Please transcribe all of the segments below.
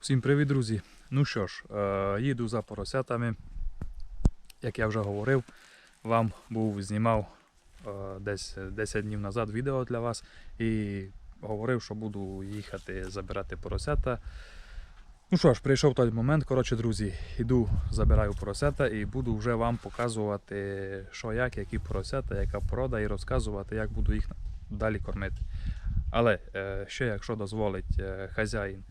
Всім привіт, друзі! Ну що ж, е, їду за поросятами. Як я вже говорив, вам був знімав е, десь 10 днів назад відео для вас і говорив, що буду їхати забирати поросята. Ну що ж, прийшов той момент. Коротше, друзі, іду, забираю поросята і буду вже вам показувати, що як, які поросята, яка порода, і розказувати, як буду їх далі кормити. Але е, ще, якщо дозволить хазяїн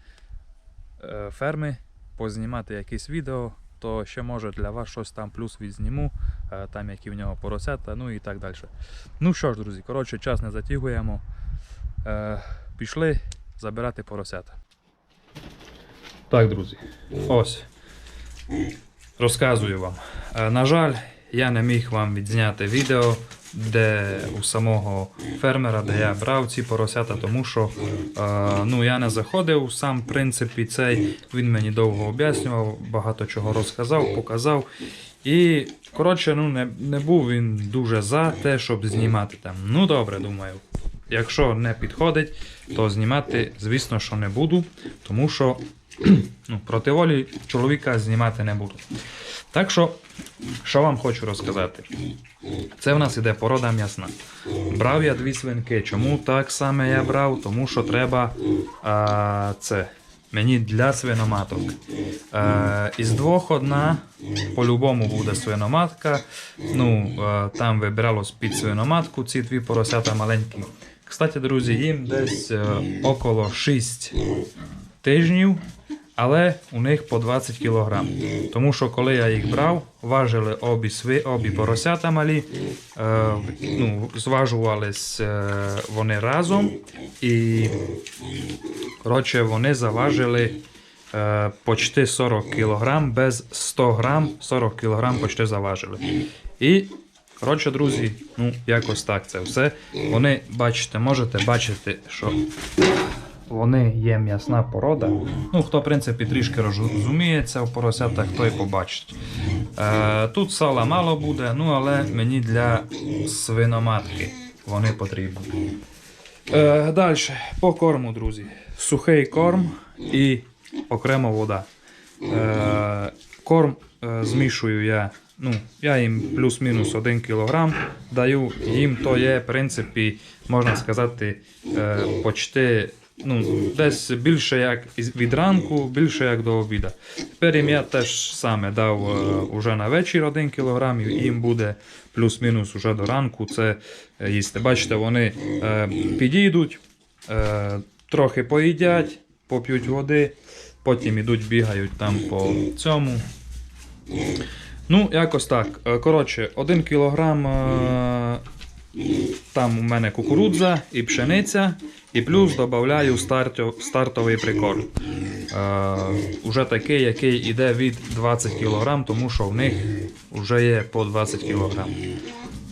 ферми, познімати якесь відео, то ще може для вас щось там плюс відзніму, е, там які в нього поросята, ну і так далі. Ну що ж, друзі, коротше, час не затягуємо. Е, Пішли забирати поросята. Так, друзі, ось. Розказую вам. Е, На жаль, я не міг вам відзняти відео, де у самого фермера, де я брав ці поросята, тому що е, ну, я не заходив сам в принципі цей. Він мені довго об'яснював, багато чого розказав, показав. І, коротше, ну, не, не був він дуже за те, щоб знімати там. Ну добре, думаю. Якщо не підходить, то знімати, звісно, що не буду, тому що ну, проти волі чоловіка знімати не буду. Так що, що вам хочу розказати? Це в нас іде порода м'ясна. Брав я дві свинки. Чому так саме я брав? Тому що треба а, це мені для свиноматок. Е, із двох одна по-любому буде свиноматка. Ну, е, там вибиралось під свиноматку ці дві поросята маленькі. Кстати, друзі, їм десь е, около 6 тижнів, але у них по 20 кг. Тому що коли я їх брав, важили обі сви, обі поросята малі, е, ну, зважувались е, вони разом і коротше, вони заважили е, почти 40 кг без 100 грам, 40 кг почти заважили. І Коротше, друзі, ну якось так це все. Вони, бачите, можете бачити, що вони є м'ясна порода. Ну, хто, в принципі, трішки розуміється в поросятах, той побачить. Е, тут сала мало буде, ну але мені для свиноматки вони потрібні. Е, Далі, по корму, друзі. Сухий корм і окремо вода. Е, корм е, змішую я. Ну, я їм плюс-мінус 1 кг даю. Їм то є, в принципі, можна сказати, е, почти ну, десь більше як від ранку, більше як до обіду. Тепер їм я теж саме дав е, уже на вечір 1 кг, і їм буде плюс-мінус уже до ранку це е, їсти. Бачите, вони е, підійдуть, трохи поїдять, поп'ють води, потім ідуть, бігають там по цьому. Ну, якось так. Коротше, 1 кілограм там у мене кукурудза і пшениця, і плюс додаю стартовий прикорм. Е, уже такий, який йде від 20 кг, тому що в них вже є по 20 кг.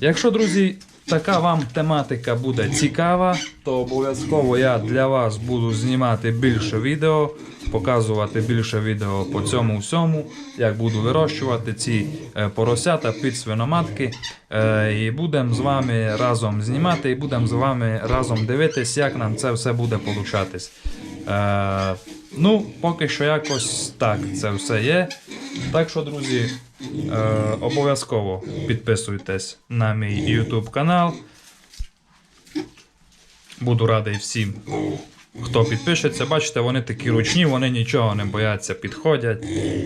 Якщо, друзі, така вам тематика буде цікава, то обов'язково я для вас буду знімати більше відео, показувати більше відео по цьому всьому, як буду вирощувати ці е, поросята під свиноматки. Е, І будемо з вами разом знімати, і будемо з вами разом дивитись, як нам це все буде получатись. Е, ну, поки що якось так це все є. Так що, друзі, е, обов'язково підписуйтесь на мій YouTube канал. Буду радий всім, хто підпишеться. Бачите, вони такі ручні, вони нічого не бояться, підходять.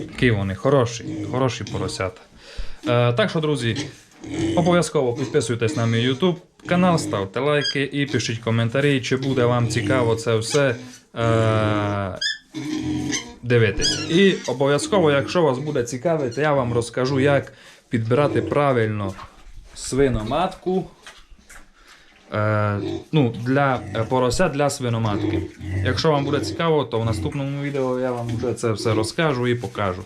Такі вони хороші, хороші поросята. Е, так що, друзі, обов'язково підписуйтесь на мій YouTube канал, ставте лайки і пишіть коментарі, чи буде вам цікаво це все. Дивитись. І обов'язково, якщо вас буде цікавити, я вам розкажу, як підбирати правильно свиноматку. Е, ну, для е, порося для свиноматки. Якщо вам буде цікаво, то в наступному відео я вам вже це все розкажу і покажу.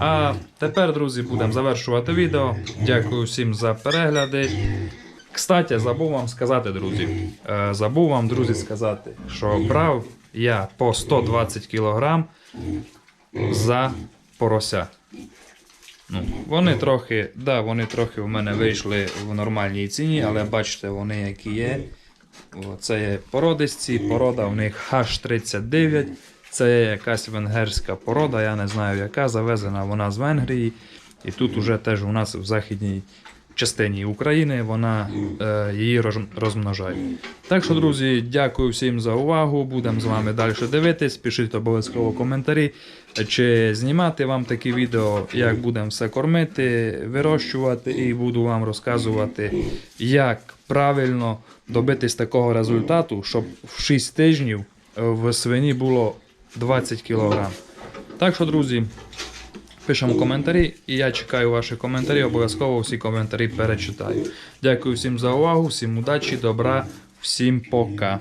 А тепер, друзі, будемо завершувати відео. Дякую всім за перегляди. Кстати, забув вам сказати, друзі. Е, забув вам, друзі, сказати, що брав я по 120 кг за порося. Ну, вони трохи, да, вони трохи в мене вийшли в нормальній ціні, але бачите, вони які є. Це є породисті, порода у них H39. Це якась венгерська порода, я не знаю яка, завезена вона з Венгрії. І тут уже теж у нас в західній частині України вона е, її розмножає. Так що, друзі, дякую всім за увагу. Будемо з вами далі дивитись. Пишіть обов'язково коментарі, чи знімати вам такі відео, як будемо все кормити, вирощувати, і буду вам розказувати, як правильно добитись такого результату, щоб в 6 тижнів в свині було 20 кг. Так що, друзі, Пишемо коментарі, і я чекаю ваші коментарі. Обов'язково всі коментарі перечитаю. Дякую всім за увагу, всім удачі, добра, всім пока.